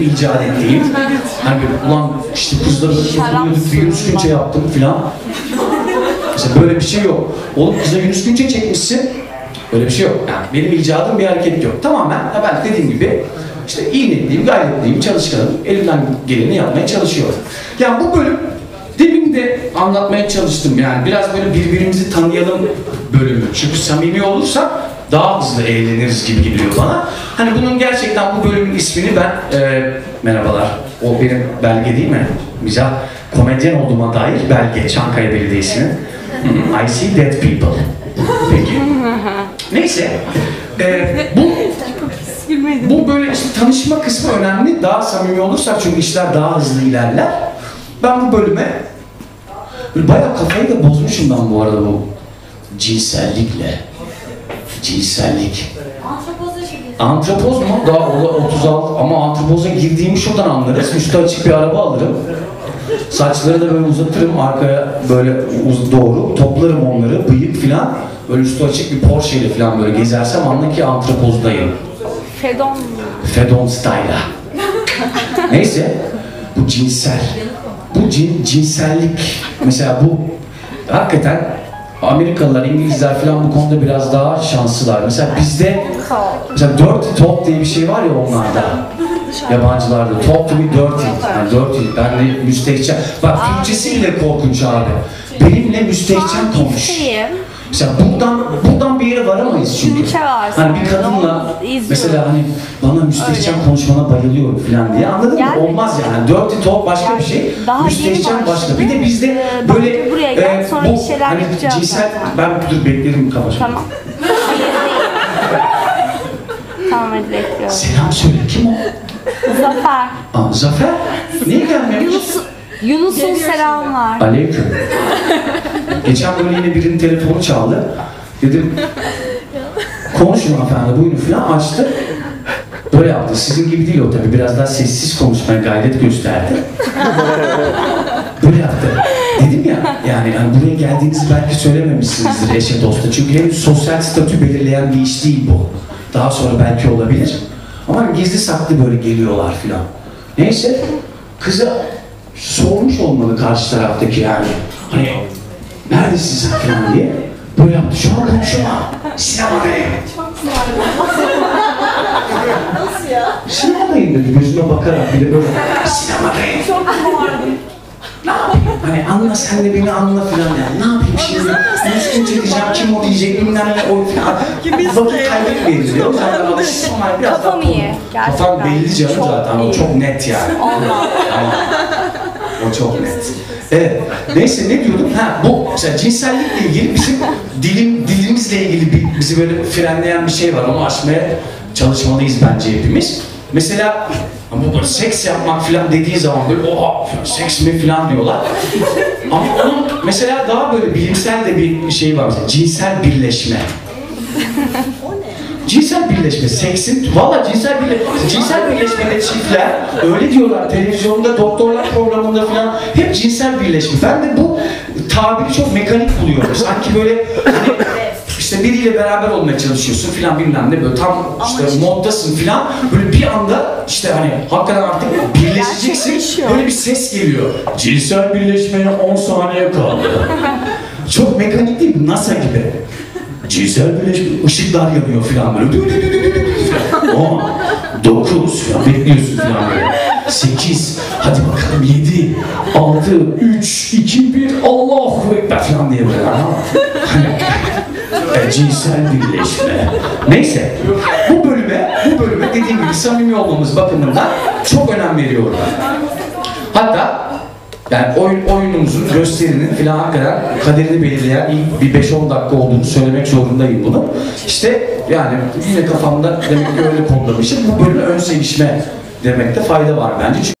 icat ettiğim. Hani böyle, ulan işte kızla böyle oturuyorduk bir Yunus Günçe yaptım filan. Mesela böyle bir şey yok. Oğlum kıza Yunus Günçe çekmişsin. Öyle bir şey yok. Yani benim icadım bir hareket yok. Tamamen ben dediğim gibi işte iyi niyetliyim, gayretliyim, çalışkanım. Elimden geleni yapmaya çalışıyorum. Yani bu bölüm demin de anlatmaya çalıştım. Yani biraz böyle birbirimizi tanıyalım bölümü. Çünkü samimi olursak daha hızlı eğleniriz gibi geliyor bana. Hani bunun gerçekten bu bölümün ismini ben e, merhabalar. O benim belge değil mi? Mizah komedyen olduğuma dair belge Çankaya Belediyesi'nin. I see dead people. Peki. Neyse. E, bu bu böyle işte tanışma kısmı önemli. Daha samimi olursak çünkü işler daha hızlı ilerler. Ben bu bölüme bayağı kafayı da bozmuşum ben bu arada bu cinsellikle. Cinsellik. Antropoz mu? Daha o da 36 ama antropoza girdiğimi şuradan anlarız. Üstü açık bir araba alırım. Saçları da böyle uzatırım arkaya böyle uz- doğru. Toplarım onları, bıyık filan. Böyle üstü açık bir Porsche ile filan böyle gezersem anla ki antropozdayım. Fedon. Fedon style'a. Neyse, bu cinsel. Bu cin, cinsellik. Mesela bu hakikaten Amerikalılar, İngilizler falan bu konuda biraz daha şanslılar. Mesela bizde mesela dirty talk diye bir şey var ya onlarda. Yabancılarda. Talk to me dirty. Yani dirty. Ben de müstehcen. Bak Türkçesi bile korkunç abi. Benimle müstehcen konuş. Mesela buradan buradan bir yere varamayız çünkü. Hani bir kadınla mesela hani bana müstehcen konuşmana bayılıyorum falan diye anladın mı? Olmaz yani. Dirty talk başka bir şey. Müstehcen başka. Bir de bizde Ee, böyle bir şeyler hani cinsel ben dur beklerim kabaca. Tamam. tamam hadi bekliyorum. Selam söyle kim o? Zafer. Aa, Zafer. Niye gelmemiş? Yunus, Yunus'un selam var. Aleyküm. Geçen böyle yine birinin telefonu çaldı. Dedim konuşun hanımefendi buyurun falan açtı. Böyle yaptı. Sizin gibi değil o tabii. Biraz daha sessiz konuşmaya gayret gösterdi. Böyle yaptı. Dedim ya yani, yani buraya geldiğinizi belki söylememişsinizdir eşe dosta. Çünkü henüz sosyal statü belirleyen bir iş değil bu. Daha sonra belki olabilir. Ama gizli saklı böyle geliyorlar filan. Neyse kıza sormuş olmalı karşı taraftaki yani. Hani neredesin sen filan diye. Böyle yaptı. Şu an konuşma. Sinemadayım. Sinemadayım dedi gözüme bakarak bir de böyle sinemadayım. Çok Ne yapayım? Hani anla sen de beni anla filan yani. Ne yapayım şimdi? Üstün çekeceğim kim o diyecek bilmem ne o filan. Vakit kaybetmeyin diyor. Zaten alışsın Kafam iyi, gerçekten. Kafam belli canım zaten. Çok net yani. Allah. O çok net. Evet. Neyse ne diyordum? Ha bu mesela cinsellikle ilgili bizim dilim dilimizle ilgili bir, bizi böyle frenleyen bir şey var. Onu aşmaya çalışmalıyız bence hepimiz. Mesela ama böyle seks yapmak falan dediği zaman böyle oha seks mi falan diyorlar. Ama onun mesela daha böyle bilimsel de bir şey var mesela cinsel birleşme. Cinsel birleşme, seksin, valla cinsel birleşme, cinsel birleşmede çiftler, öyle diyorlar televizyonda, doktorlar programında falan, hep cinsel birleşme. Ben de bu tabiri çok mekanik buluyorum. Sanki böyle hani işte biriyle beraber olmaya çalışıyorsun filan bilmem ne böyle tam işte moddasın filan böyle bir anda işte hani hakikaten artık birleşeceksin böyle bir ses geliyor. Cinsel birleşmeye 10 saniye kaldı. Çok mekanik değil mi? NASA gibi. Cinsel birleşme, ışıklar yanıyor filan böyle. Dü dü dü dü dü. 10, 9 filan bekliyorsun filan böyle. 8, hadi bakalım 7, 6, 3, 2, 1, Allahu Ekber filan diye böyle. ha. Hani, e, cinsel birleşme. Neyse, bu bölüme, bu bölüme dediğim gibi samimi olmamız bakımından çok önem veriyorum. Hatta yani oyun, oyunumuzun, gösterinin filan hakikaten kaderini belirleyen ilk bir 5-10 dakika olduğunu söylemek zorundayım bunu. İşte yani yine kafamda demek ki öyle kodlamışım. Bu bölüme ön sevişme demekte fayda var bence. Çünkü